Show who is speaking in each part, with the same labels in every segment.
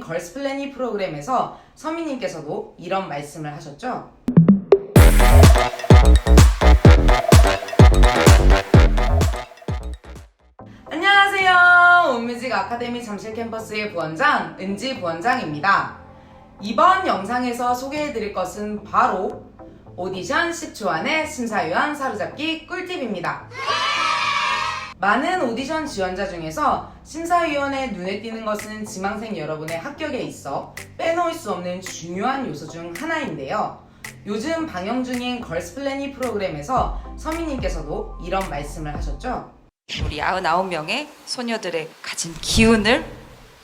Speaker 1: 걸스 플래니 프로그램에서 서민님께서도 이런 말씀을 하셨죠. 안녕하세요. 온뮤직 아카데미 잠실 캠퍼스의 부원장 은지 부원장입니다. 이번 영상에서 소개해드릴 것은 바로 오디션 10초 안에 심사위원 사로잡기 꿀팁입니다. 많은 오디션 지원자 중에서 심사위원의 눈에 띄는 것은 지망생 여러분의 합격에 있어 빼놓을 수 없는 중요한 요소 중 하나인데요. 요즘 방영 중인 걸스 플래니 프로그램에서 서민님께서도 이런 말씀을 하셨죠.
Speaker 2: 우리 99명의 소녀들의 가진 기운을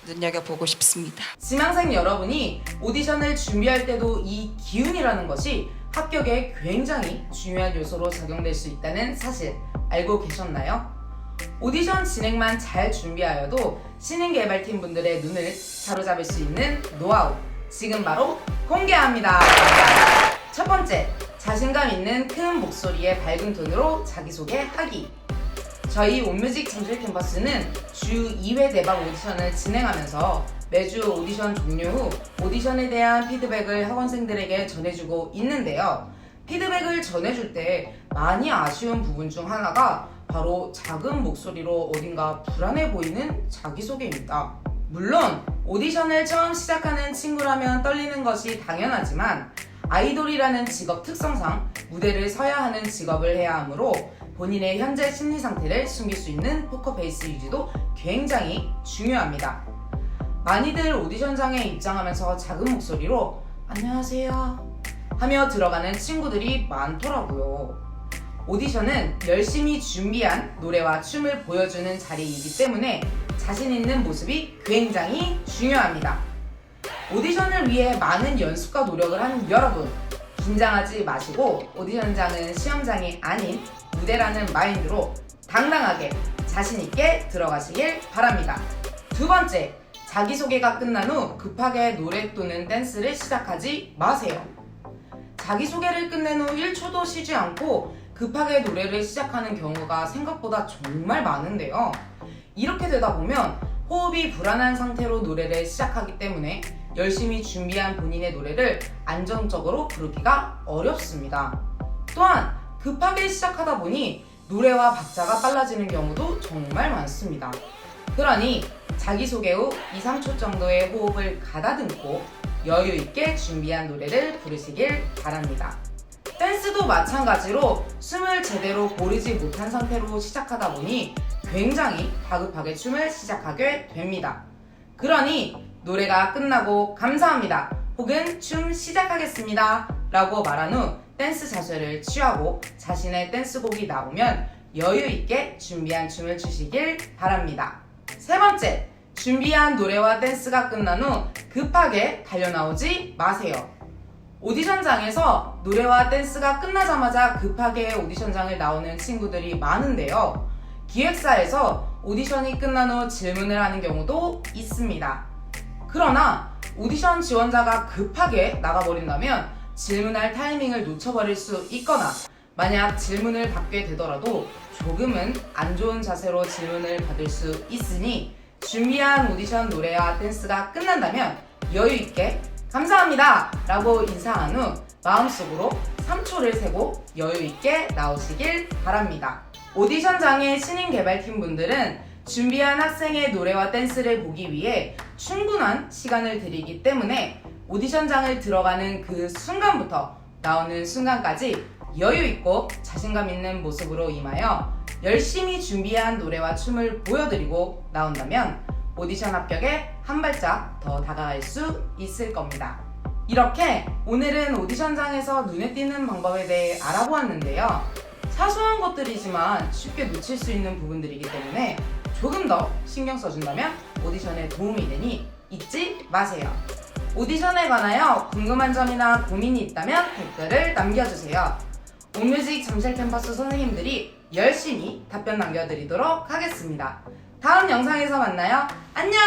Speaker 2: 눈여겨보고 싶습니다.
Speaker 1: 지망생 여러분이 오디션을 준비할 때도 이 기운이라는 것이 합격에 굉장히 중요한 요소로 작용될 수 있다는 사실 알고 계셨나요? 오디션 진행만 잘 준비하여도 신인 개발팀 분들의 눈을 사로잡을 수 있는 노하우 지금 바로 공개합니다. 첫 번째, 자신감 있는 큰 목소리에 밝은 톤으로 자기소개하기. 저희 온뮤직 잠실 캠퍼스는 주 2회 대박 오디션을 진행하면서 매주 오디션 종료 후 오디션에 대한 피드백을 학원생들에게 전해주고 있는데요. 피드백을 전해줄 때 많이 아쉬운 부분 중 하나가 바로 작은 목소리로 어딘가 불안해 보이는 자기소개입니다. 물론 오디션을 처음 시작하는 친구라면 떨리는 것이 당연하지만 아이돌이라는 직업 특성상 무대를 서야 하는 직업을 해야 하므로 본인의 현재 심리 상태를 숨길 수 있는 포커페이스 유지도 굉장히 중요합니다. 많이들 오디션장에 입장하면서 작은 목소리로 안녕하세요 하며 들어가는 친구들이 많더라고요. 오디션은 열심히 준비한 노래와 춤을 보여주는 자리이기 때문에 자신 있는 모습이 굉장히 중요합니다. 오디션을 위해 많은 연습과 노력을 하는 여러분, 긴장하지 마시고 오디션장은 시험장이 아닌 무대라는 마인드로 당당하게 자신있게 들어가시길 바랍니다. 두 번째, 자기소개가 끝난 후 급하게 노래 또는 댄스를 시작하지 마세요. 자기소개를 끝낸 후 1초도 쉬지 않고 급하게 노래를 시작하는 경우가 생각보다 정말 많은데요. 이렇게 되다 보면 호흡이 불안한 상태로 노래를 시작하기 때문에 열심히 준비한 본인의 노래를 안정적으로 부르기가 어렵습니다. 또한 급하게 시작하다 보니 노래와 박자가 빨라지는 경우도 정말 많습니다. 그러니 자기소개 후 2, 3초 정도의 호흡을 가다듬고 여유 있게 준비한 노래를 부르시길 바랍니다. 댄스도 마찬가지로 숨을 제대로 고르지 못한 상태로 시작하다 보니 굉장히 다급하게 춤을 시작하게 됩니다. 그러니 노래가 끝나고 감사합니다. 혹은 춤 시작하겠습니다. 라고 말한 후 댄스 자세를 취하고 자신의 댄스곡이 나오면 여유 있게 준비한 춤을 추시길 바랍니다. 세 번째, 준비한 노래와 댄스가 끝난 후 급하게 달려나오지 마세요. 오디션장에서 노래와 댄스가 끝나자마자 급하게 오디션장을 나오는 친구들이 많은데요. 기획사에서 오디션이 끝난 후 질문을 하는 경우도 있습니다. 그러나 오디션 지원자가 급하게 나가버린다면 질문할 타이밍을 놓쳐버릴 수 있거나 만약 질문을 받게 되더라도 조금은 안 좋은 자세로 질문을 받을 수 있으니 준비한 오디션 노래와 댄스가 끝난다면 여유 있게 감사합니다 라고 인사한 후 마음속으로 3초를 세고 여유 있게 나오시길 바랍니다. 오디션장의 신인 개발팀 분들은 준비한 학생의 노래와 댄스를 보기 위해 충분한 시간을 드리기 때문에 오디션장을 들어가는 그 순간부터 나오는 순간까지 여유 있고 자신감 있는 모습으로 임하여 열심히 준비한 노래와 춤을 보여드리고 나온다면 오디션 합격에 한 발짝 더 다가갈 수 있을 겁니다. 이렇게 오늘은 오디션장에서 눈에 띄는 방법에 대해 알아보았는데요. 사소한 것들이지만 쉽게 놓칠 수 있는 부분들이기 때문에 조금 더 신경 써준다면 오디션에 도움이 되니 잊지 마세요. 오디션에 관하여 궁금한 점이나 고민이 있다면 댓글을 남겨주세요. 온뮤직 잠실 캠퍼스 선생님들이 열심히 답변 남겨드리도록 하겠습니다. 다음 영상에서 만나요. 안녕!